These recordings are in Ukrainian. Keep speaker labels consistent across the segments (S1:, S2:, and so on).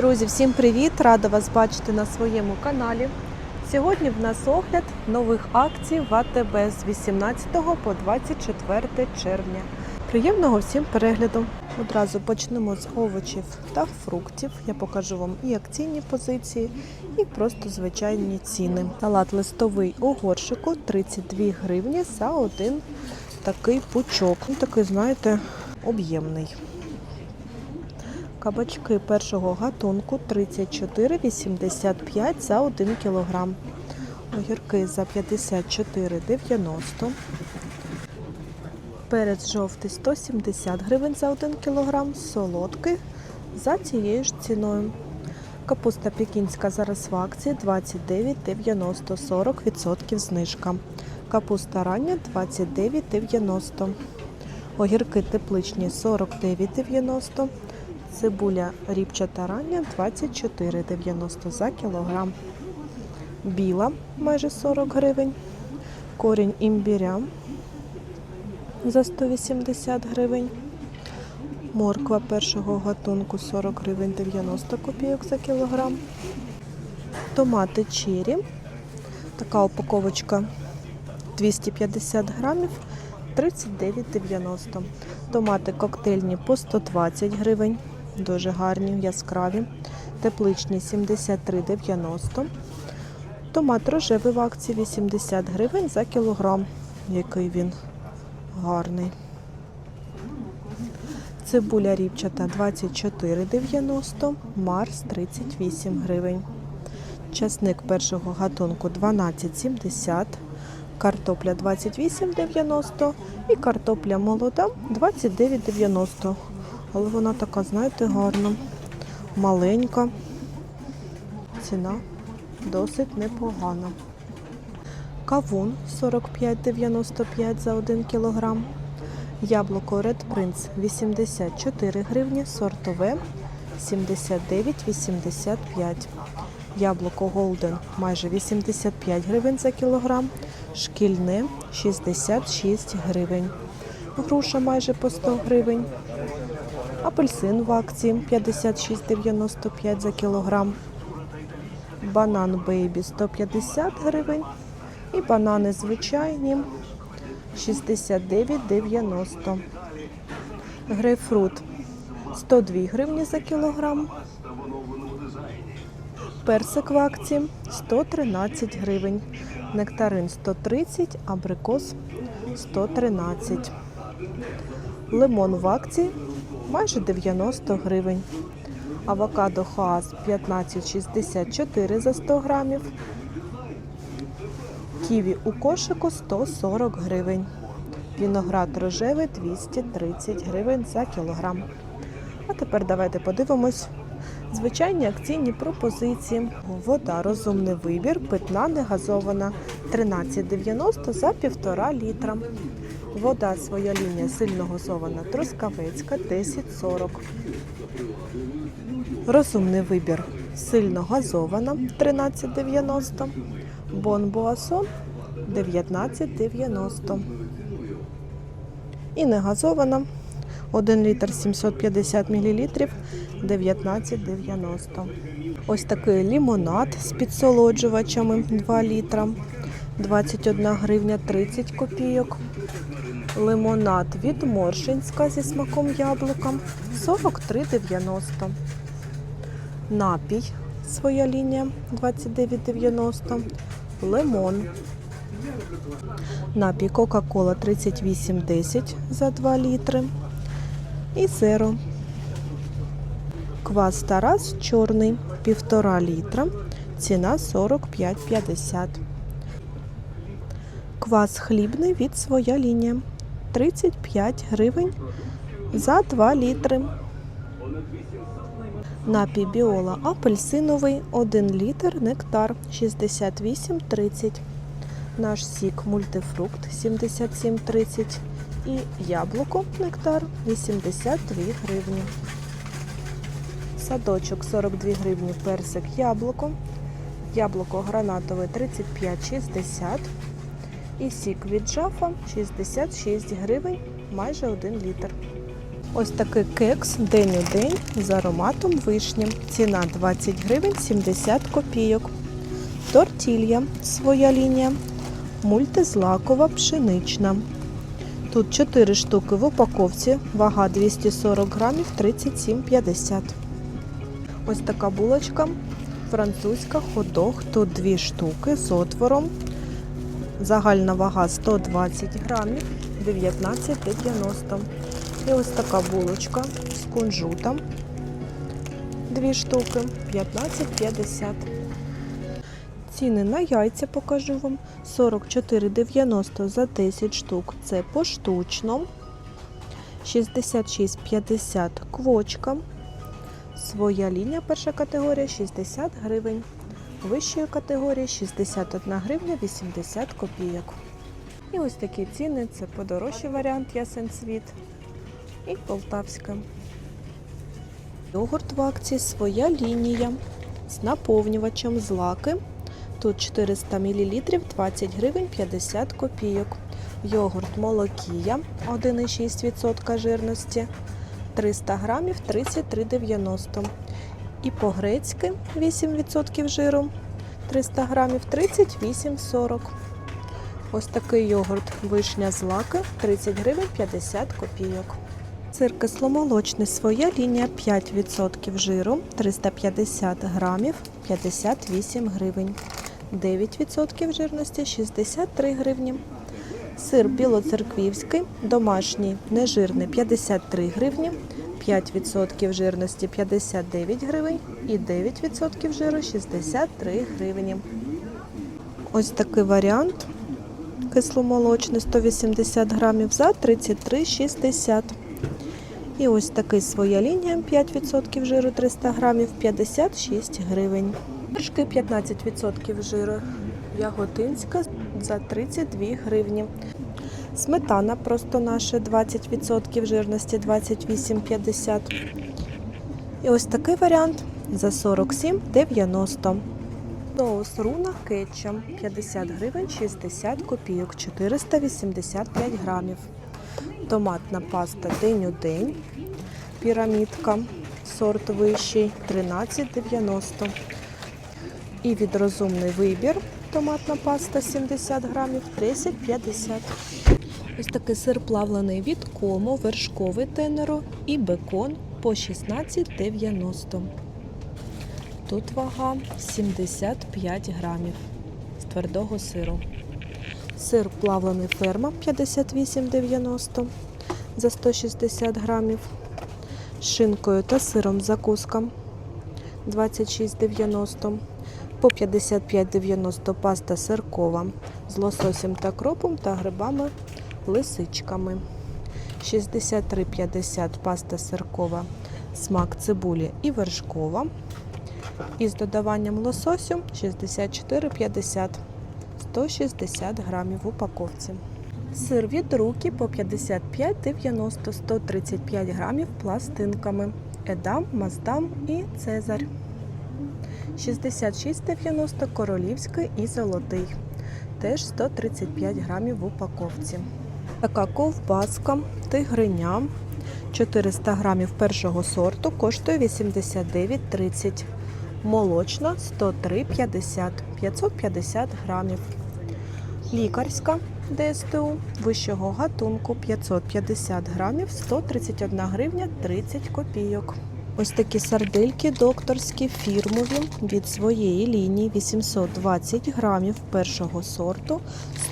S1: Друзі, всім привіт! Рада вас бачити на своєму каналі. Сьогодні в нас огляд нових акцій в з 18 по 24 червня. Приємного всім перегляду! Одразу почнемо з овочів та фруктів. Я покажу вам і акційні позиції, і просто звичайні ціни. Салат листовий у горшику 32 гривні за один такий пучок. Ну, такий, знаєте, об'ємний. Кабачки першого гатунку 34,85 за 1 кг. Огірки за 54,90. Перець жовтий 170 гривень за 1 кг. Солодкий за цією ж ціною. Капуста пекінська зараз в акції 29,90 40% знижка. Капуста рання 29,90. Огірки тепличні 49,90. Цибуля ріпчата рання 24,90 за кілограм. Біла майже 40 гривень. Корінь імбіря за 180 гривень. Морква першого гатунку 40 гривень 90 копійок за кілограм. Томати чері. Така упаковочка 250 грамів 39,90. Томати коктейльні по 120 гривень. Дуже гарні, яскраві. Тепличні 73,90. Томат рожевий в акції 80 гривень за кілограм. Який він гарний. Цибуля ріпчата 24,90, Марс 38 гривень. Часник першого гатунку 12,70, картопля 28,90 і картопля молода 29,90. Але вона така, знаєте, гарна, маленька. Ціна досить непогана. Кавун 45,95 за 1 кілограм. Яблуко Red Prince 84 гривні, сортове 79,85. Яблуко Golden майже 85 гривень за кілограм, шкільне 66 гривень. Груша майже по 100 гривень. Апельсин в акції 56,95 за кілограм. Банан Бейбі 150 гривень. І банани звичайні 69,90. Грейпфрут 102 гривні за кілограм. Персик в акції 113 гривень. Нектарин 130, абрикос 113. Лимон в акції майже 90 гривень. Авокадо Хаас 15,64 за 100 грамів. Ківі у кошику 140 гривень. Віноград рожевий 230 гривень за кілограм. А тепер давайте подивимось звичайні акційні пропозиції. Вода розумний вибір, питна не газована 13,90 за 1,5 літра. Вода своя лінія сильно газована Трускавецька 10,40. Розумний вибір сильно газована 13,90. Бонбуасон 19,90. І не газована 1 літр 750 мл 19,90. Ось такий лімонад з підсолоджувачами 2 літра 21 гривня 30 копійок. Лимонад від Моршинська зі смаком яблука 43,90. Напій своя лінія 29,90. Лимон. Напій Кока-Кола 38,10 за 2 літри. І зеро. Квас Тарас чорний 1,5 літра. Ціна 45,50. Квас хлібний від своя лінія 35 гривень за 2 літри. Напій біола апельсиновий 1 літр нектар 68,30. Наш сік мультифрукт 77,30 і яблуко нектар 82 гривні. Садочок 42 гривні персик яблуко. Яблуко гранатове 35,60 і сік від жафа 66 гривень, майже 1 літр. Ось такий кекс день у день з ароматом вишні. Ціна 20 гривень 70 копійок. Тортілья своя лінія. Мультизлакова пшенична. Тут 4 штуки в упаковці, вага 240 грамів 37,50. Ось така булочка французька ходох. Тут 2 штуки з отвором. Загальна вага 120 грамів 19,90. І ось така булочка з кунжутом. 2 штуки 15,50. Ціни на яйця покажу вам. 44,90 за 10 штук. Це поштучно. 66,50 квочка. Своя лінія перша категорія 60 гривень. Вищої категорії 61 гривня 80 копійок. І ось такі ціни це подорожчий варіант ясен світ і полтавська. Йогурт в акції своя лінія з наповнювачем злаки. Тут 400 мл 20 гривень 50 копійок. Йогурт молокія 1,6% жирності 300 грамів 33,90. І по-грецьки 8% жиру 300 грамів 38,40. Ось такий йогурт вишня з лаки 30 гривень 50 копійок. Сир кисломолочний своя лінія 5% жиру 350 грамів 58 гривень. 9% жирності 63 гривні. Сир білоцерквівський, домашній, нежирний 53 гривні, 5% жирності 59 гривень і 9% жиру 63 гривні. Ось такий варіант кисломолочний 180 грамів за 33,60. І ось такий своя лінія 5% жиру 300 грамів 56 гривень. Вершки 15% жиру яготинська за 32 гривні. Сметана просто наша 20% жирності 28,50. І ось такий варіант за 47,90. Соус руна кетчам 50 гривень 60 копійок 485 грамів. Томатна паста день у день. Пірамідка сорт вищий 13,90. І від розумний вибір томатна паста 70 грамів 10,50. Ось такий сир плавлений від кому, вершковий тенеро і бекон по 16,90. Тут вага 75 грамів з твердого сиру. Сир плавлений ферма 58,90 за 160 грамів. Шинкою та сиром закуска 26,90. По 55,90 паста сиркова з лососем та кропом та грибами лисичками. 63,50 паста сиркова, смак цибулі і вершкова. Із додаванням лососю 64,50 160 грамів в упаковці. Сир від руки по 55,90 135 грамів пластинками. Едам, маздам і цезарь. 66,90 королівський і золотий. Теж 135 грамів в упаковці. Така ковбаска тигриня 400 грамів першого сорту коштує 89,30. Молочна 103,50 550 грамів. Лікарська ДСТУ вищого гатунку 550 грамів 131 гривня 30 копійок. Ось такі сардельки докторські фірмові від своєї лінії 820 грамів першого сорту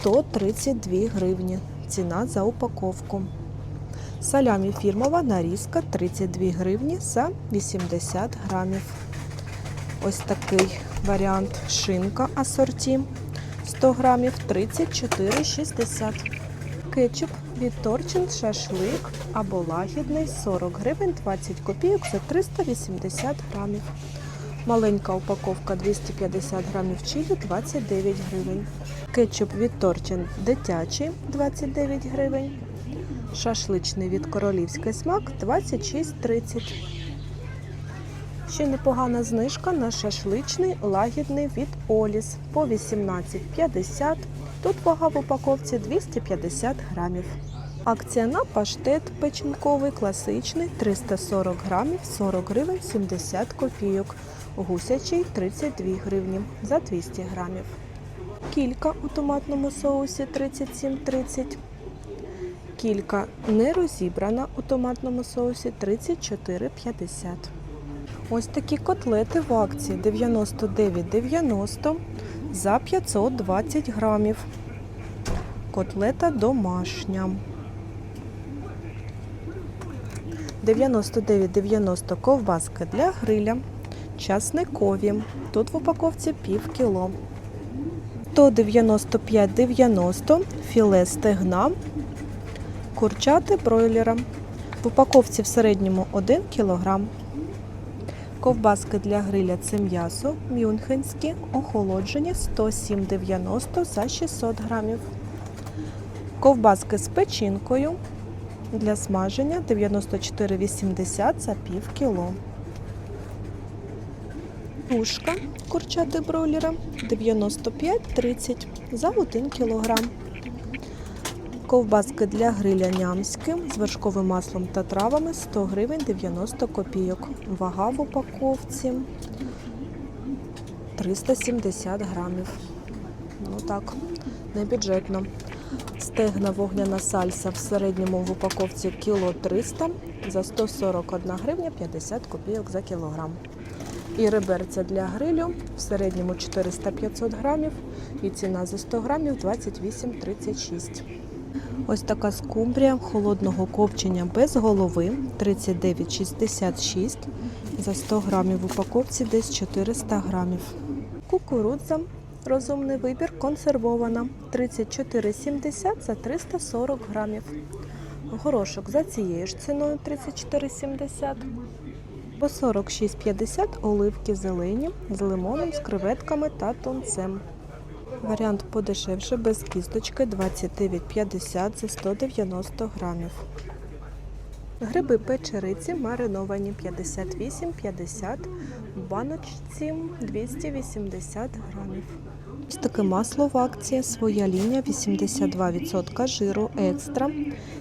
S1: 132 гривні. Ціна за упаковку. Салямі фірмова нарізка 32 гривні за 80 грамів. Ось такий варіант шинка асорті 100 грамів 34,60. Кетчуп від Торчин шашлик або лагідний 40 гривень 20 копійок за 380 грамів. Маленька упаковка 250 грамів чилі 29 гривень. Кетчуп від Торчин дитячий 29 гривень. Шашличний від королівський смак 26,30. Ще непогана знижка на шашличний лагідний від Оліс по 18,50. Тут вага в упаковці 250 грамів. Акція на паштет печінковий класичний 340 грамів 40 гривень 70 копійок. Гусячий 32 гривні за 200 грамів. Кілька у томатному соусі 37,30. Кілька не розібрана у томатному соусі 34,50. Ось такі котлети в акції 99,90 за 520 грамів. Котлета домашня. 99,90 ковбаска для гриля. Часникові. Тут в упаковці пів кіло. 195,90 філе стегна. Курчати бройлера. В упаковці в середньому 1 кг. Ковбаски для гриля це м'ясо мюнхенські, охолоджені 107,90 за 600 грамів. Ковбаски з печінкою для смаження 94,80 за пів кіло. Тушка курчати бройлера 95,30 за 1 кілограм. Ковбаски для гриля нямські з вершковим маслом та травами 100 гривень 90 копійок. Вага в упаковці 370 грамів. Ну так, не бюджетно. Стегна вогняна сальса в середньому в упаковці кіло 300 за 141 гривня 50 копійок за кілограм. І реберця для грилю в середньому 400-500 грамів і ціна за 100 грамів 28,36. Ось така скумбрія холодного копчення без голови 39,66 за 100 грамів в упаковці десь 400 грамів. Кукурудза розумний вибір консервована 34,70 за 340 грамів. Горошок за цією ж ціною 34,70. По 46,50 оливки зелені з лимоном, з креветками та тунцем. Варіант подешевше без кісточки 29,50 за 190 грамів. Гриби печериці мариновані 58,50 в баночці 280 грамів. Ось таке масло в акції, своя лінія 82% жиру екстра,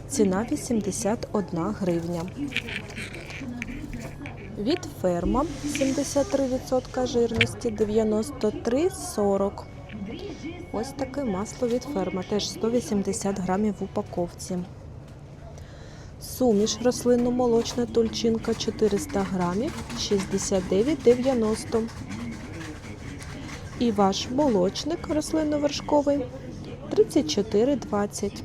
S1: ціна 81 гривня. Від ферма 73% жирності 93,40. Ось таке масло від ферма, теж 180 грамів в упаковці. Суміш рослинно-молочна тульчинка 400 грамів 69,90. І ваш молочник рослинно-вершковий 34,20.